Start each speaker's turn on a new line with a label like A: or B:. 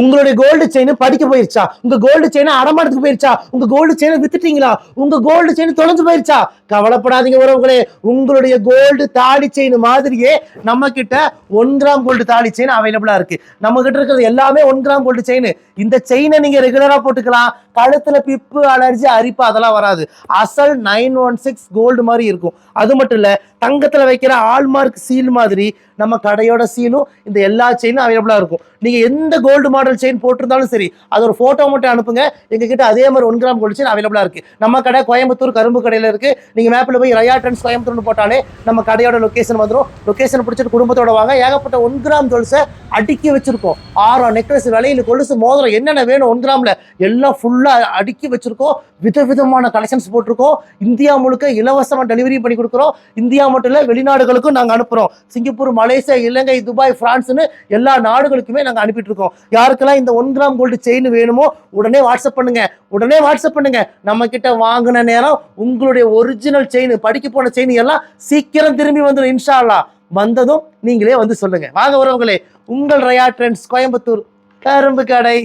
A: உங்களுடைய gold chain படிக்க போயிருச்சா? உங்க கோல்டு செயின் அடமானத்துக்கு போயிருச்சா? உங்க கோல்டு செயினை வித்துட்டீங்களா? உங்க கோல்டு செயின் தொலைஞ்சு போயிருச்சா? கவலைப்படாதீங்க உறவுகளே. உங்களுடைய கோல்டு தாலி செயின் மாதிரியே நம்ம கிட்ட ஒன் கிராம் கோல்டு தாலி செயின் அவைலபிளா இருக்கு. நம்ம கிட்ட இருக்கிறது எல்லாமே ஒன் கிராம் கோல்டு செயின் இந்த செயினை நீங்க ரெகுலரா போட்டுக்கலாம். கழுத்துல பிப்பு அலர்ஜி அரிப்பு அதெல்லாம் வராது. அசல் நைன் ஒன் சிக்ஸ் கோல்டு மாதிரி இருக்கும். அது மட்டும் இல்ல தங்கத்தில் வைக்கிற ஆல்மார்க் சீல் மாதிரி நம்ம கடையோட சீலும் இந்த எல்லா செயினும் அவைலபிளாக இருக்கும். நீங்கள் எந்த கோல்டு மாடல் செயின் போட்டிருந்தாலும் சரி அது ஒரு ஃபோட்டோ மட்டும் அனுப்புங்க. எங்ககிட்ட அதே மாதிரி ஒன் கிராம் கோல்டு செயின் அவைலபிளாக இருக்குது நம்ம கடை கோயம்புத்தூர் கரும்பு கடையில் இருக்குது நீங்கள் மேப்பில் போய் ரயா ட்ரெண்ட்ஸ் கோயம்புத்தூர்னு போட்டாலே நம்ம கடையோட லொகேஷன் வந்துடும் லொக்கேஷன் பிடிச்சிட்டு குடும்பத்தோட வாங்க. ஏகப்பட்ட ஒன் கிராம் ஜுவல்ஸை அடுக்கி வச்சுருக்கோம். ஆரம் நெக்லஸ் வளையல் கொலுசு மோதிரம் என்னென்ன வேணும் ஒன் கிராமில் எல்லாம் ஃபுல்லாக அடுக்கி வச்சுருக்கோம். விதவிதமான கலெக்ஷன்ஸ் போட்டிருக்கோம். இந்தியா முழுக்க இலவசமாக டெலிவரி பண்ணி கொடுக்குறோம். இந்தியா மட்டும் இல்ல வெளிநாடுகளுக்கும் நாங்கள் அனுப்புகிறோம் சிங்கப்பூர் மலேசியா இலங்கை துபாய் ஃப்ரான்ஸ்னு எல்லா நாடுகளுக்குமே நாங்கள் அனுப்பிட்டு இருக்கோம். யாருக்கெல்லாம் இந்த ஒன் கிராம் கோல்டு செயின் வேணுமோ உடனே வாட்ஸ்அப் பண்ணுங்க. உடனே வாட்ஸ்அப் பண்ணுங்க. நம்ம கிட்ட வாங்கின நேரம் உங்களுடைய ஒரிஜினல் செயின் படிக்க போன செயின் எல்லாம் சீக்கிரம் திரும்பி வந்துடும் இன்ஷால்லா வந்ததும் நீங்களே வந்து சொல்லுங்க. வாங்க உறவுகளே. உங்கள் ரயா ட்ரெண்ட்ஸ் கோயம்புத்தூர் கரும்பு கடை.